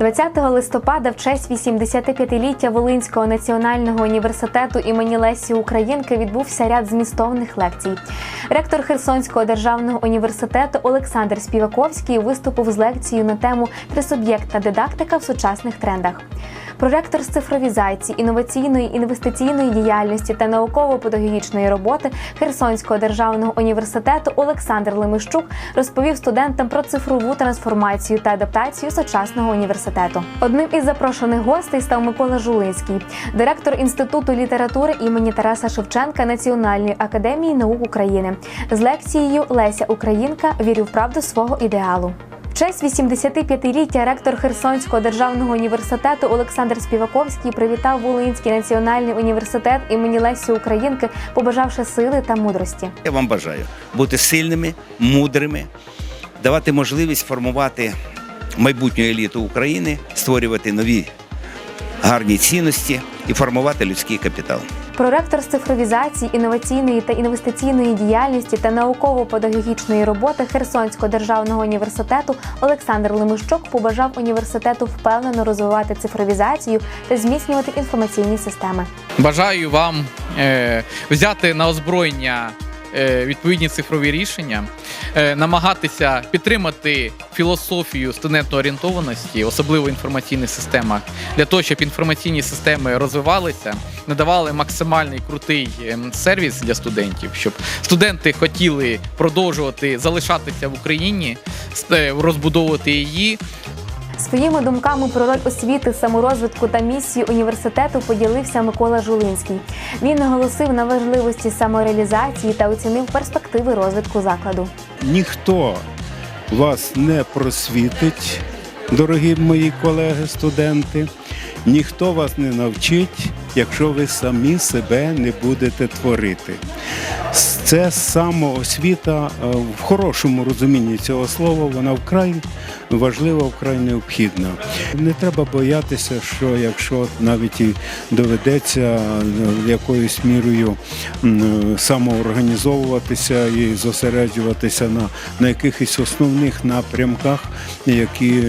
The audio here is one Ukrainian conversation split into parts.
20 листопада в честь 85-ліття Волинського національного університету імені Лесі Українки відбувся ряд змістовних лекцій. Ректор Херсонського державного університету Олександр Співаковський виступив з лекцією на тему Трисуб'єктна дидактика в сучасних трендах. Проректор з цифровізації, інноваційної інвестиційної діяльності та науково-педагогічної роботи Херсонського державного університету Олександр Лемищук розповів студентам про цифрову трансформацію та адаптацію сучасного університету. Одним із запрошених гостей став Микола Жулинський, директор інституту літератури імені Тараса Шевченка Національної академії наук України, з лекцією Леся Українка вірю в правду свого ідеалу. В честь 85-ліття ректор Херсонського державного університету Олександр Співаковський привітав Волинський національний університет імені Лесі Українки, побажавши сили та мудрості. Я вам бажаю бути сильними, мудрими, давати можливість формувати майбутню еліту України, створювати нові гарні цінності і формувати людський капітал. Проректор з цифровізації, інноваційної та інвестиційної діяльності та науково-педагогічної роботи Херсонського державного університету Олександр Лемищук побажав університету впевнено розвивати цифровізацію та зміцнювати інформаційні системи. Бажаю вам е, взяти на озброєння е, відповідні цифрові рішення, намагатися підтримати філософію студентоорієнтованості, особливо в інформаційних системах, для того, щоб інформаційні системи розвивалися, надавали максимальний крутий ем, сервіс для студентів, щоб студенти хотіли продовжувати залишатися в Україні, е, розбудовувати її, Своїми думками про роль освіти, саморозвитку та місію університету поділився Микола Жулинський. Він наголосив на важливості самореалізації та оцінив перспективи розвитку закладу. ніхто вас не просвітить, дорогі мої колеги, студенти. Ніхто вас не навчить, якщо ви самі себе не будете творити. Це самоосвіта е, в хорошому розумінні цього слова, вона вкрай важлива, вкрай необхідна. Не треба боятися, що якщо навіть і доведеться е, якоюсь мірою самоорганізовуватися і зосереджуватися на, на якихось основних напрямках, які,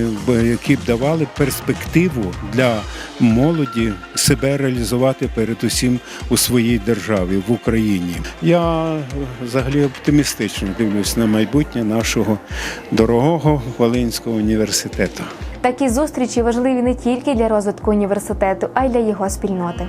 які б давали перспективу для молоді себе реалізувати передусім у своїй державі в Україні. Я е, взагалі оптимістично дивлюсь на майбутнє нашого дорогого Волинського університету. Такі зустрічі важливі не тільки для розвитку університету, а й для його спільноти.